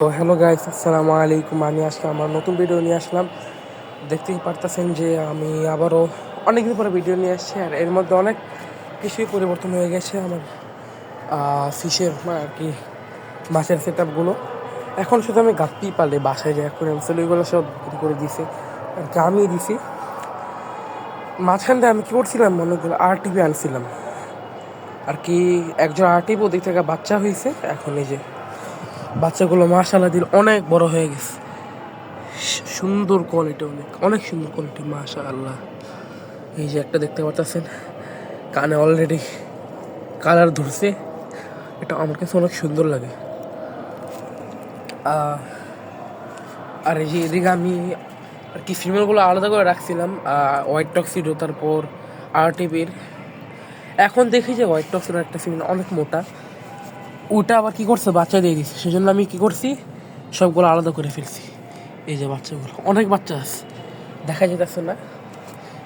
তো hello guys আসসালামু আলাইকুম। আমি আজকে আমার নতুন ভিডিও নিয়ে আসলাম। দেখতেই পারতেছেন যে আমি আবারও অনেকদিন পরে ভিডিও নিয়ে আসছি আর এর মধ্যে অনেক কিছুই পরিবর্তন হয়ে গেছে আমার ফিশের আর কি মাছের সেট আপগুলো এখন শুধু আমি গাপ্পি পালে বাসায় যে এখন এগুলো সব বিক্রি করে দিছে আর কি দিছি মাঝখানটা আমি কী করছিলাম, অনেকগুলো আর টিভি আনছিলাম। আর কি একজন আর টিভি ওদিক থেকে বাচ্চা হয়েছে, এখন এই যে বাচ্চাগুলো মাশাল্লাহ দিল অনেক বড় হয়ে গেছে। সুন্দর কোয়ালিটি অনেক অনেক সুন্দর কোয়ালিটি মাশা আল্লাহ এই যে একটা দেখতে পাচ্ছেন কানে অলরেডি কালার ধরছে। এটা আমার কাছে অনেক সুন্দর লাগে। আর এই যে এদিকে আমি আর কি ফিমেলগুলো আলাদা করে রাখছিলাম হোয়াইট টক্সিডো তারপর আর টিভির এখন দেখি যে হোয়াইট টক্সিডো একটা ফিমেল অনেক মোটা। ওটা আবার কি করছে? বাচ্চা দিয়ে দিচ্ছে সেজন্য আমি কি করছি? সবগুলো আলাদা করে ফেলছি। এই যে বাচ্চাগুলো। অনেক বাচ্চা আছে। দেখা যেতেছে না।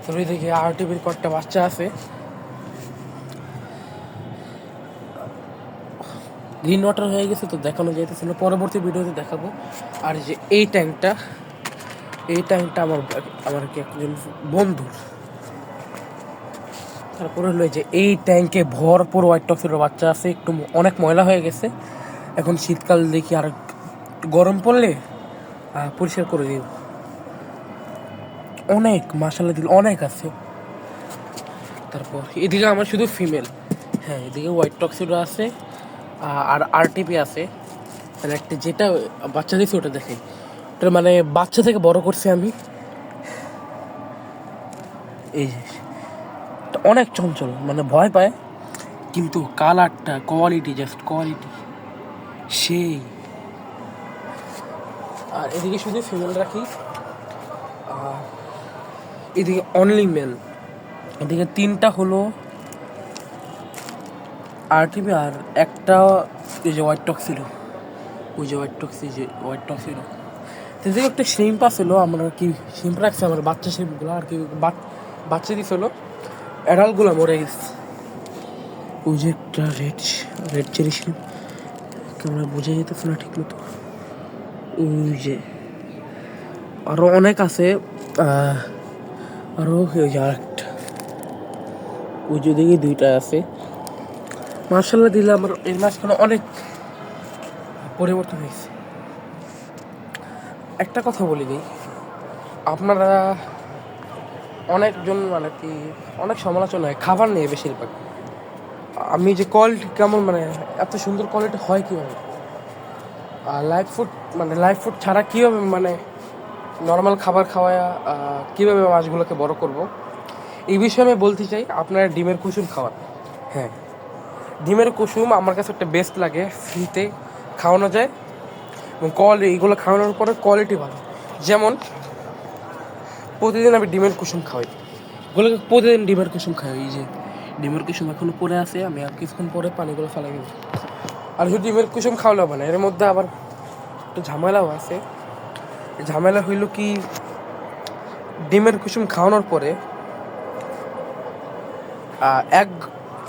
তবে ওইদিকে আর টিভির কয়েকটা বাচ্চা আছে। গ্রিন ওয়াটার হয়ে গেছে তো দেখানো যাইতেছে না। পরবর্তী ভিডিওতে দেখাবো। আর যে এই ট্যাঙ্কটা এই ট্যাঙ্কটা আমার আমার কি একজন বন্ধুর তারপরে হলো যে এই ট্যাঙ্কে ভরপুর হোয়াইট টক্সের বাচ্চা আছে, একটু অনেক ময়লা হয়ে গেছে। এখন শীতকাল দেখি আর গরম পড়লে পরিষ্কার করে দিব অনেক মাসাল্লা দিল, অনেক আছে। তারপর, এদিকে আমার শুধু ফিমেল হ্যাঁ এদিকে হোয়াইট টক্সিডো আছে আর আরটিপি আছে। মানে একটা যেটা বাচ্চা দিয়েছে ওটা দেখে। ওটা মানে বাচ্চা থেকে বড় করছি আমি। এই অনেক চঞ্চল মানে ভয় পায়। কিন্তু কালারটা কোয়ালিটি জাস্ট কোয়ালিটি সেই। আর এদিকে শুধু ফিমেল রাখি আর এদিকে অনলি মেল এদিকে তিনটা হলো আরটিভি আর একটা এই যে হোয়াইট টক ছিল ওই যে হোয়াইট টক্সি যে হোয়াইট টক ছিল এদিকে একটা শিম্প আসলো আমরা কি শিম্প রাখছি? আমার বাচ্চা শিম্পগুলো আর কি বাচ- বাচ্চা দিছিল অ্যাডাল্টগুলো মরে গেছে। ওই যে একটা red red cherry shrimp camera বোঝা যেতেছে না ঠিক মতো। ওই যে আরও অনেক আছে আরও ওই যে ওই যে দিকে দুইটা আছে। মার্শাল্লাহ দিলে আমার এই মাঝখানে অনেক পরিবর্তন হয়েছে। একটা কথা বলি দিই। আপনারা অনেকজন মানে কি, অনেক সমালোচনা হয়, খাবার নিয়ে বেশিরভাগ। আমি যে কোয়ালিটি কেমন মানে এত সুন্দর কোয়ালিটি হয় কীভাবে? আর লাইভ ফুড মানে লাইভ ফুড ছাড়া কীভাবে মানে নর্মাল খাবার খাওয়ায় কীভাবে মাছগুলোকে বড় করব? এই বিষয়ে আমি বলতে চাই, আপনারা ডিমের কুসুম খাওয়ান। হ্যাঁ। ডিমের কুসুম আমার কাছে একটা বেস্ট লাগে ফ্রিতে খাওয়ানো যায়। এবং কোয়ালি এইগুলো খাওয়ানোর পরে কোয়ালিটি ভালো। যেমন প্রতিদিন আমি ডিমের কুসুম খাওয়াই। এগুলোকে প্রতিদিন ডিমের কুসুম খাই এই যে ডিমের কুসুম এখনও পরে আছে আমি আর কিছুক্ষণ পরে পানিগুলো ফেলাই দেবো। আর শুধু ডিমের কুসুম খাওয়ালে হবে না এর মধ্যে আবার একটু ঝামেলাও আছে। ঝামেলা হইল কি ডিমের কুসুম খাওয়ানোর পরে এক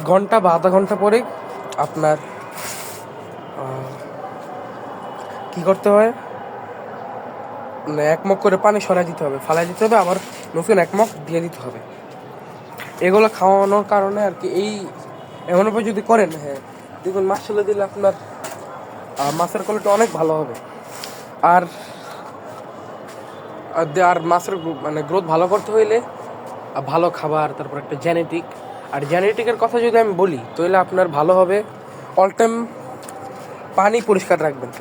ঘণ্টা বা আধা ঘণ্টা পরে আপনার কি করতে হয়? এক মগ করে পানি সরাই দিতে হবে, ফালাই দিতে হবে, আবার নতুন এক মগ দিয়ে দিতে হবে। এগুলো খাওয়ানোর কারণে আর কি এই এমনভাবে যদি করেন হ্যাঁ দেখুন মাছ চলে দিলে আপনার মাছের কোয়ালিটি অনেক ভালো হবে। আর আর মাছের মানে গ্রোথ ভালো করতে হইলে ভালো খাবার, তারপর একটা জেনেটিক আর জেনেটিকের কথা যদি আমি বলি, তাহলে আপনার ভালো হবে। অল টাইম পানি পরিষ্কার রাখবেন।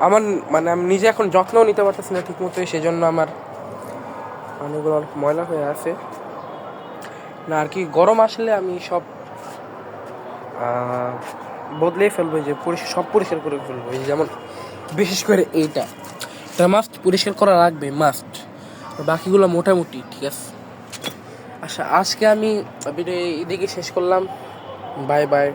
আমার মানে আমি নিজে এখন যত্নও নিতে পারতেছি না ঠিক মতো সেজন্য আমার পানিগুলো অনেক ময়লা হয়ে আছে। না আর কি গরম আসলে আমি সব আহ, বদলে ফেলব যে সব পরিষ্কার করে ফেলব যেমন বিশেষ করে এইটা। এটা মাস্ট পরিষ্কার করা লাগবে মাস্ট বাকিগুলো মোটামুটি ঠিক আছে? আচ্ছা আজকে আমি এদিকে শেষ করলাম। Bye bye